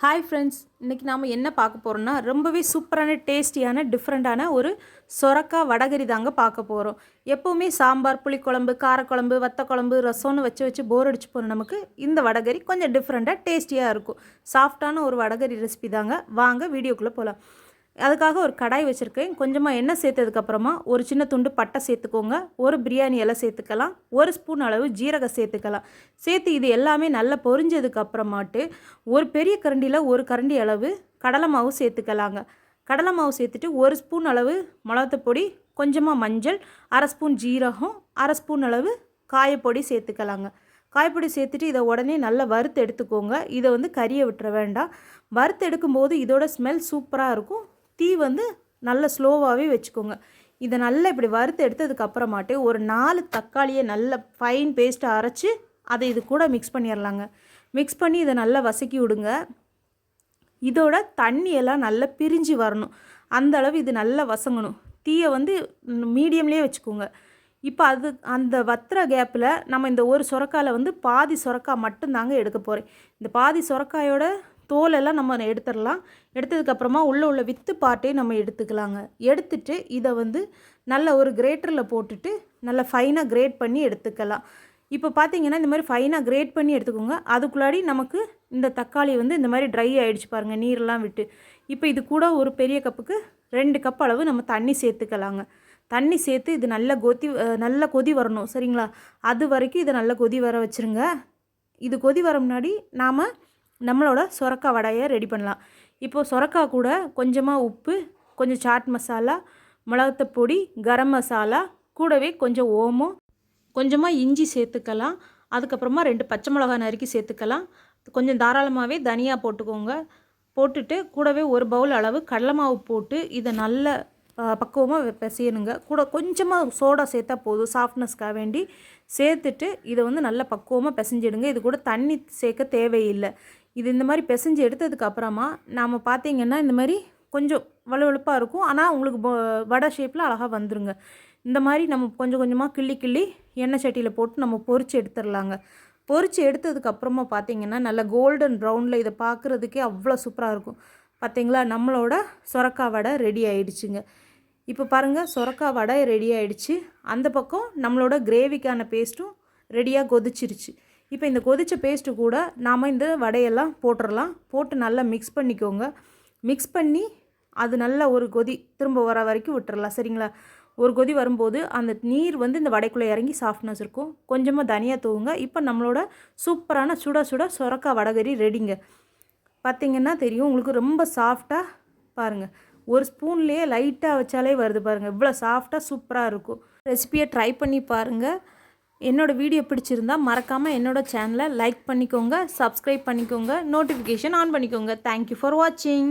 Hi friends இன்றைக்கி நாம் என்ன பார்க்க போகிறோம்னா ரொம்பவே சூப்பரான டேஸ்டியான டிஃப்ரெண்ட்டான ஒரு சொரக்காய் வடகரி தாங்க பார்க்க போகிறோம் எப்போவுமே சாம்பார் புளிக்குழம்பு காரக்குழம்பு வத்தக்குழம்பு ரசம்னு வச்சு வச்சு போர் அடிச்சு போகிற நமக்கு இந்த வடகரி கொஞ்சம் டிஃப்ரெண்ட்டாக டேஸ்டியாக இருக்கும். சாஃப்டான ஒரு வடகரி ரெசிபி தாங்க. வாங்க வீடியோக்குள்ளே போகலாம் அதுக்காக ஒரு கடாய் வச்சுருக்கேன். கொஞ்சமாக எண்ணெய் சேர்த்ததுக்கப்புறமா ஒரு சின்ன துண்டு பட்டை சேர்த்துக்கோங்க. ஒரு பிரியாணி எலை சேர்த்துக்கலாம். ஒரு ஸ்பூன் அளவு ஜீரகம் சேர்த்துக்கலாம். சேர்த்து இது எல்லாமே நல்லா பொரிஞ்சதுக்கப்புறமாட்டு ஒரு பெரிய கரண்டியில் ஒரு கரண்டி அளவு கடலை மாவு சேர்த்துக்கலாங்க. கடலை மாவு சேர்த்துட்டு ஒரு ஸ்பூன் அளவு மிளகாத்தப்பொடி கொஞ்சமாக மஞ்சள் அரை ஸ்பூன் ஜீரகம் அரை ஸ்பூன் அளவு காயப்பொடி சேர்த்துக்கலாங்க. காயப்பொடி சேர்த்துட்டு இதை உடனே நல்லா வறுத்து எடுத்துக்கோங்க. இதை வந்து கறியை விட்டுற வேண்டாம். வறுத்து எடுக்கும்போது இதோட ஸ்மெல் சூப்பராக இருக்கும். தீ வந்து நல்ல ஸ்லோவாகவே வச்சுக்கோங்க. இதை நல்லா இப்படி வறுத்து எடுத்ததுக்கப்புறமாட்டே ஒரு நாலு தக்காளியை நல்ல ஃபைன் பேஸ்ட்டை அரைச்சி அதை இது கூட மிக்ஸ் பண்ணிடலாங்க மிக்ஸ் பண்ணி இதை நல்லா வசக்கி விடுங்க. இதோட தண்ணியெல்லாம் நல்லா பிரிஞ்சு வரணும். அந்த அளவு இது நல்லா வசங்கணும். தீயை வந்து மீடியம்லேயே வச்சுக்கோங்க. இப்போ அது அந்த வத்துற கேப்பில் நம்ம இந்த ஒரு சுரக்காயில் வந்து பாதி சுரக்காய் மட்டும்தாங்க எடுக்க போகிறேன் இந்த பாதி சுரக்காயோட தோலெல்லாம் நம்ம எடுத்துடலாம். எடுத்ததுக்கப்புறமா உள்ளே உள்ள வித்து பாட்டே நம்ம எடுத்துக்கலாங்க. எடுத்துட்டு இதை வந்து நல்ல ஒரு கிரேட்டரில் போட்டுட்டு நல்லா ஃபைனாக கிரேட் பண்ணி எடுத்துக்கலாம். இப்போ பார்த்தீங்கன்னா இந்த மாதிரி ஃபைனாக கிரேட் பண்ணி எடுத்துக்கோங்க. அதுக்குள்ளாடி நமக்கு இந்த தக்காளி வந்து இந்த மாதிரி ட்ரை ஆகிடுச்சு பாருங்கள் நீரெல்லாம் விட்டு. இப்போ இது கூட ஒரு பெரிய கப்புக்கு ரெண்டு கப் அளவு நம்ம தண்ணி சேர்த்துக்கலாங்க. தண்ணி சேர்த்து இது நல்ல கொதி நல்ல கொதி வரணும் சரிங்களா? அது வரைக்கும் இதை நல்லா கொதி வர வச்சுருங்க. இது கொதி வர முன்னாடி நாம் நம்மளோட சொரக்காய் வடையை ரெடி பண்ணலாம். இப்போது சொரக்காய் கூட கொஞ்சமாக உப்பு கொஞ்சம் சாட் மசாலா மிளகத்தப்பொடி கரம் மசாலா கூடவே கொஞ்சம் ஓமம் கொஞ்சமாக இஞ்சி சேர்த்துக்கலாம். அதுக்கப்புறமா ரெண்டு பச்சை மிளகாய் நறுக்கி சேர்த்துக்கலாம். கொஞ்சம் தாராளமாகவே தனியாக போட்டுக்கோங்க. போட்டுட்டு கூடவே ஒரு பவுல் அளவு கடலை மாவு போட்டு இதை நல்ல பக்குவமாக பிசையணுங்க. கூட கொஞ்சமாக சோடா சேர்த்தா போதும் சாஃப்ட்னஸ்க்காக வேண்டி. சேர்த்துட்டு இதை வந்து நல்ல பக்குவமாக பிசைஞ்சிடுங்க. இது கூட தண்ணி சேர்க்க தேவையில்லை. இது இந்த மாதிரி பிசைஞ்சு எடுத்ததுக்கு அப்புறமா நாம் பார்த்தீங்கன்னா இந்த மாதிரி கொஞ்சம் வலுவழுப்பாக இருக்கும். ஆனால் உங்களுக்கு வடை ஷேப்பில் அழகாக வந்துருங்க. இந்த மாதிரி நம்ம கொஞ்சம் கொஞ்சமாக கிள்ளி கிள்ளி எண்ணெய் சட்டியில் போட்டு நம்ம பொறிச்சு எடுத்துடலாங்க. பொறிச்சு எடுத்ததுக்கப்புறமா பார்த்தீங்கன்னா நல்ல கோல்டன் ப்ரௌனில் இதை பார்க்குறதுக்கே அவ்வளோ சூப்பராக இருக்கும். பார்த்தீங்களா? நம்மளோட சுரக்கா வடை ரெடி ஆயிடுச்சுங்க. இப்போ பாருங்கள் சொரக்காய் வடை ரெடி ஆயிடுச்சு. அந்த பக்கம் நம்மளோட கிரேவிக்கான பேஸ்ட்டும் ரெடியாக கொதிச்சிருச்சு. இப்போ இந்த கொதித்த பேஸ்ட்டு கூட நாம் இந்த வடையெல்லாம் போட்டுடலாம் போட்டு நல்லா மிக்ஸ் பண்ணிக்கோங்க. மிக்ஸ் பண்ணி அது நல்லா ஒரு கொதி திரும்ப வர வரைக்கும் விட்டுறலாம். சரிங்களா? ஒரு கொதி வரும்போது அந்த நீர் வந்து இந்த வடைக்குள்ளே இறங்கி சாஃப்ட்னஸ் இருக்கும். கொஞ்சமாக தனியாக தூவுங்க. இப்போ நம்மளோட சூப்பரான சுட சுட சுரக்கா வடகறி ரெடிங்க பார்த்தீங்கன்னா தெரியும். உங்களுக்கு ரொம்ப சாஃப்டாக பாருங்கள் ஒரு ஸ்பூன்லேயே லைட்டாக வச்சாலே வருது பாருங்கள் இவ்வளோ சாஃப்டாக சூப்பராக இருக்கும். ரெசிபியை ட்ரை பண்ணி பாருங்கள் என்னோடய வீடியோ பிடிச்சிருந்தா மறக்காமல் என்னோட சேனலை லைக் பண்ணிக்கோங்க சப்ஸ்கிரைப் பண்ணிக்கோங்க நோட்டிஃபிகேஷன் ஆன் பண்ணிக்கோங்க. தேங்க்யூ ஃபார் வாட்சிங்